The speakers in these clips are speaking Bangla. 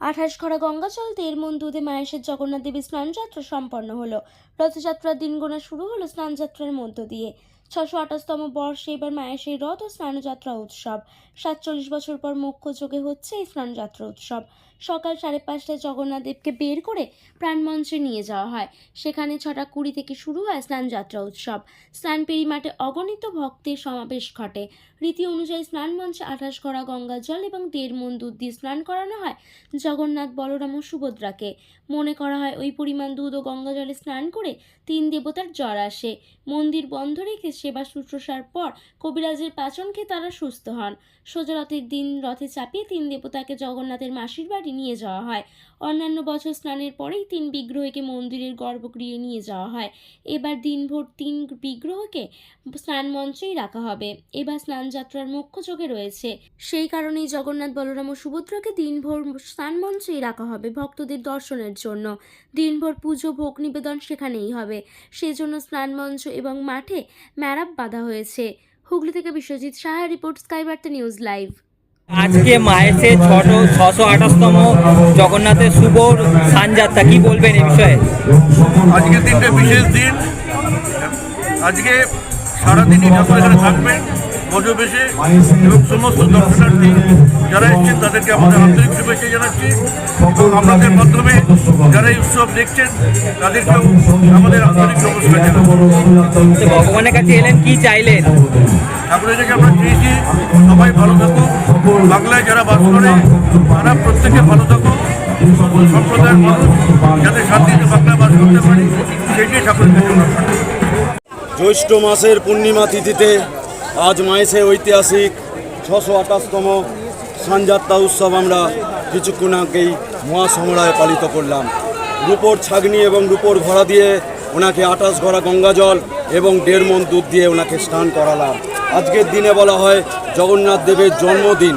আঠাশ খরা গঙ্গাচল তের মন দুধে মায়েশের জগন্নাথ দেবী স্নানযাত্রা সম্পন্ন হলো। রথযাত্রার দিন গোনা শুরু হলো স্নানযাত্রার মধ্য দিয়ে। ছশো আঠাশতম বর্ষে এবার মায়েশের রথ ও স্নানযাত্রা উৎসব। সাতচল্লিশ বছর পর মুখ্য যোগে হচ্ছে এই স্নানযাত্রা উৎসব। সকাল সাড়ে পাঁচটায় জগন্নাথ দেবকে বের করে প্রাণমঞ্চে নিয়ে যাওয়া হয়। সেখানে ছটা কুড়ি থেকে শুরু হয় স্নানযাত্রা উৎসব। স্নানপেরি মাঠে অগণিত ভক্তের সমাবেশ ঘটে। রীতি অনুযায়ী স্নান মঞ্চে আঠাশ করা গঙ্গা জল এবং দেড় মন দুধ দিয়ে স্নান করানো হয় জগন্নাথ বলরাম ও সুভদ্রাকে। মনে করা হয় ওই পরিমাণ দুধ ও গঙ্গা জলে স্নান করে তিন দেবতার জ্বর আসে। মন্দির বন্ধ রেখে সেবা শুশ্রূষার পর কবিরাজের পাচন খেয়ে তারা সুস্থ হন। সোজা রথের দিন রথে চাপিয়ে তিন দেবতাকে জগন্নাথের মাসির বাড়ি নিয়ে যাওয়া হয়। অন্যান্য বছর স্নানের পরেই তিন বিগ্রহকে মন্দিরের গর্ভগৃহে নিয়ে যাওয়া হয়। এবার দিনভর তিন বিগ্রহকে স্নান মঞ্চেই রাখা হবে। এবার স্নানযাত্রার মুখ্য চোখে রয়েছে। সেই কারণেই জগন্নাথ, বলরাম ও সুভদ্রাকে দিনভর স্নান মঞ্চেই রাখা হবে ভক্তদের দর্শনের জন্য। দিনভর পুজো, ভোগ নিবেদন সেখানেই হবে। সেজন্য স্নান মঞ্চ এবং মাঠে ম্যারাপ বাঁধা হয়েছে। হুগলি থেকে Biswajit Saha, report, sky Barta news live. আজকে মায়েসে ছশো ছশো আঠাশতম জগন্নাথের শুভ সানযাত্রা কি বলবেন এই বিষয়ে? আজকের দিনটা বিশেষ দিন। আজকে সারাদিনই ঠাকুর এখানে থাকবেন গজবেশে এবং সমস্ত দর্শনার্থী যারা এসেছেন তাদেরকে আমাদের আন্তরিক শুভেচ্ছা জানাচ্ছি। এবং আপনাদের মাধ্যমে যারা এই উৎসব দেখছেন তাদেরকেও আমাদের আন্তরিক নমস্কার জানাচ্ছি। ভগবানের কাছে এলেন কি চাইলেন? ঠাকুরের থেকে আমরা চেয়েছি সবাই ভালো থাকুক বাংলায় যারা বাস করে, তারা প্রত্যেকে ভালো থাকুক সকল সম্প্রদায়ের মানুষ যাতে শান্তিতে বাংলায় বাস করতে পারি সেটাই করি। জ্যৈষ্ঠ মাসের পূর্ণিমা তিথিতে আজ মায়েসে ঐতিহাসিক ছশো আঠাশতম সানযাত্রা উৎসব আমরা কিছুক্ষণ আগেই মহাসমরায় পালিত করলাম রূপোর ছাগনি এবং রূপোর ঘোড়া দিয়ে ওনাকে আটাশ ঘোড়া গঙ্গা জল এবং দেড় মন দুধ দিয়ে ওনাকে স্নান করালাম। আজকের দিনে বলা হয় জগন্নাথ দেবের জন্মদিন।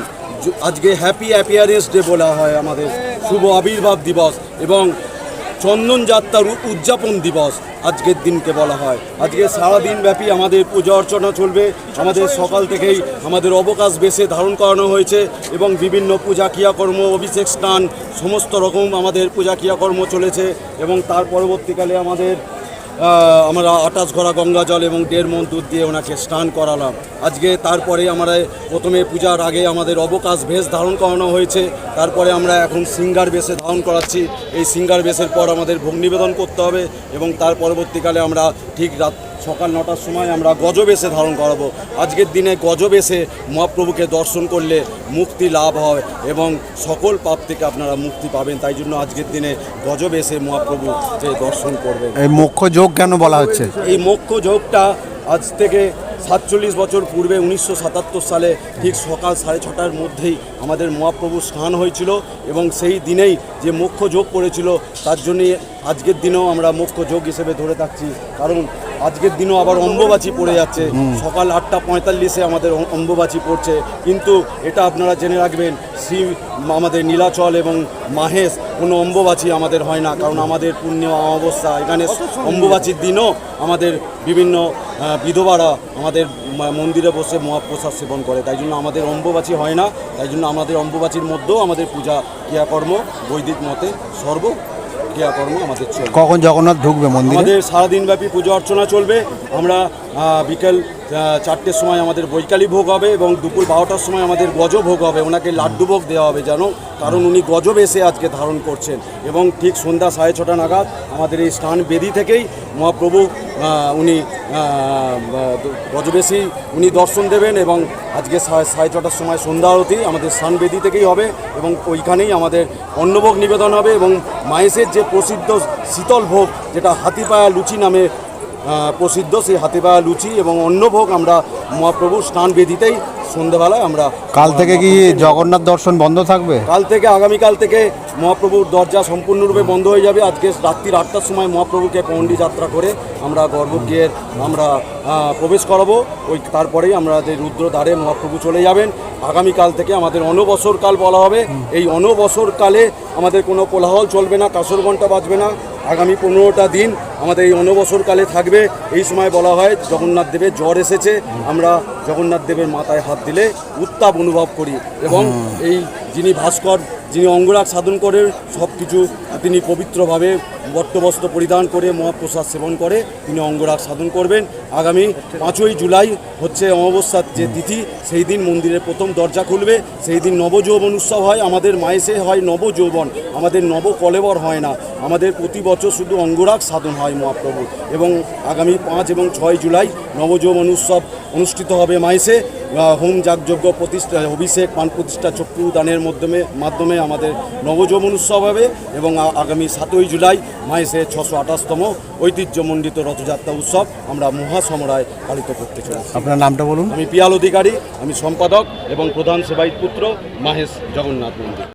আজকে হ্যাপি অ্যাপিয়ারেন্স ডে বলা হয় আমাদের। শুভ আবির্ভাব দিবস এবং চন্দন যাত্রার উদযাপন দিবস আজকের দিনকে বলা হয়। আজকে সারাদিন ব্যাপী আমাদের পূজা অর্চনা চলবে। আমাদের সকাল থেকেই আমাদের অবকাশ বেশে ধারণ করানো হয়েছে এবং বিভিন্ন পূজা ক্রিয়াকর্ম, অভিষেক স্নান, সমস্ত রকম আমাদের পূজা ক্রিয়াকর্ম চলেছে এবং তার পরবর্তীকালে আমাদের আমরা আটাশ ঘোড়া গঙ্গা জল এবং দেড় মন দুধ দিয়ে ওনাকে স্নান করালাম। আজকে তারপরে আমরা প্রথমে পূজার আগে আমাদের অবকাশ বেশ ধারণ করানো হয়েছে। তারপরে আমরা এখন সিঙ্গার বেশে ধারণ করাচ্ছি। এই সিঙ্গার বেশের পর আমাদের ভোগ নিবেদন করতে হবে এবং তার পরবর্তীকালে আমরা ঠিক রাত সকাল নটার সময় আমরা গজবেশে ধারণ করাবো। আজকের দিনে গজবেশে মহাপ্রভুকে দর্শন করলে মুক্তি লাভ হয় এবং সকল পাপ থেকে আপনারা মুক্তি পাবেন। তাই জন্য আজকের দিনে গজবেশে মহাপ্রভু যে দর্শন করবেন। এই মুখ্য যোগ কেন বলা হচ্ছে? এই মোক্ষ যোগটা আজ থেকে সাতচল্লিশ বছর পূর্বে উনিশশো সাতাত্তর সালে ঠিক সকাল সাড়ে ছটার মধ্যেই আমাদের মহাপ্রভু স্নান হয়েছিল এবং সেই দিনেই যে মোক্ষ যোগ পড়েছিল তার জন্যই আজকের দিনেও আমরা মোক্ষ যোগ হিসেবে ধরে থাকছি। কারণ আজকের দিনও আবার অম্বুবাচী পড়ে যাচ্ছে। সকাল আটটা পঁয়তাল্লিশে আমাদের অম- অম্বুবাচী পড়ছে। কিন্তু এটা আপনারা জেনে রাখবেন শ্রী আমাদের নীলাচল এবং মাহেশ কোনো অম্বুবাচী আমাদের হয় না। কারণ আমাদের পুণ্য অমাবস্যা এখানে অম্বুবাচীর দিনও আমাদের বিভিন্ন বিধবারা আমাদের মন্দিরে বসে মহাপ্রসাদ সেবন করে। তাই জন্য আমাদের অম্বুবাচী হয় না। তাই জন্য আমাদের অম্বুবাচীর মধ্যেও আমাদের পূজা ক্রিয়াকর্ম বৈদিক মতে সর্ব ক্রিয়াকর্ম আমাদের চলবে। কখন জগন্নাথ ঢুকবে মন্দিরে? আমাদের সারাদিনব্যাপী পুজো অর্চনা চলবে। আমরা বিকেল চারটের সময় আমাদের বৈকালী ভোগ হবে এবং দুপুর বারোটার সময় আমাদের গজ ভোগ হবে। ওনাকে লাড্ডু ভোগ দেওয়া হবে যেন, কারণ উনি গজব এসে আজকে ধারণ করছেন। এবং ঠিক সন্ধ্যা সাড়ে ছটা নাগাদ আমাদের এই স্নান বেদি থেকেই মহাপ্রভু উনি গজবেশী উনি দর্শন দেবেন এবং আজকে সাড়ে ছটার সময় সন্ধ্যা আরতি আমাদের স্নান বেদি থেকেই হবে এবং ওইখানেই আমাদের অন্নভোগ নিবেদন হবে এবং মায়েসের যে প্রসিদ্ধ শীতল ভোগ, যেটা হাতিপায়া লুচি নামে প্রসিদ্ধ সেই হাতিপায়া লুচি এবং অন্নভোগ আমরা মহাপ্রভু স্নান বেদিতেই সন্ধ্যেবেলায় আমরা কাল থেকে কি জগন্নাথ দর্শন বন্ধ থাকবে? কাল থেকে আগামীকাল থেকে মহাপ্রভুর দরজা সম্পূর্ণরূপে বন্ধ হয়ে যাবে। আজকে রাত্রির আটটার সময় মহাপ্রভুকে পণ্ডি যাত্রা করে আমরা গর্ভগৃহের আমরা প্রবেশ করাবো। ওই তারপরেই আমরা যে রুদ্র দ্বারে মহাপ্রভু চলে যাবেন। আগামীকাল থেকে আমাদের অনবসর কাল বলা হবে। এই অনবসর কালে আমাদের কোনো কোলাহল চলবে না কাসর ঘণ্টা বাজবে না। আগামী পনেরোটা দিন আমাদের এই অনবসরকালে থাকবে। এই সময় বলা হয় জগন্নাথ দেবের জ্বর এসেছে। আমরা জগন্নাথ দেবের মাথায় হাত দিলে উত্তাপ অনুভব করি এবং এই যিনি ভাস্কর, যিনি অঙ্গরাগ সাধন করে সব কিছু তিনি পবিত্রভাবে বট্টবস্ত্র পরিধান করে মহাপ্রসাদ সেবন করে তিনি অঙ্গরাগ সাধন করবেন। আগামী পাঁচই জুলাই হচ্ছে অমাবস্যার যে তিথি, সেই দিন মন্দিরের প্রথম দরজা খুলবে। সেই দিন নবযৌবন উৎসব হয়। আমাদের মায়েসে হয় নবযৌবন। আমাদের নব কলেবর হয় না। আমাদের প্রতি বছর শুধু অঙ্গরাগ সাধন হয় মহাপ্রভু এবং আগামী পাঁচ এবং ছয় জুলাই নবযৌবন উৎসব অনুষ্ঠিত হবে মাইসে। হোম যাগযজ্ঞ প্রতিষ্ঠা অভিষেক পান প্রতিষ্ঠা চক্ষু দানের মাধ্যমে মাধ্যমে আমাদের নবযৌবন উৎসব হবে এবং আগামী সাতই জুলাই মাইসে ছশো আঠাশতম ঐতিহ্যমণ্ডিত রথযাত্রা উৎসব আমরা মহাসমরায় পালিত করতে চলেছি। আপনার নামটা বলুন। আমি পিয়াল অধিকারী আমি সম্পাদক এবং প্রধান সেবায়িত পুত্র মাহেশ জগন্নাথ মন্দির।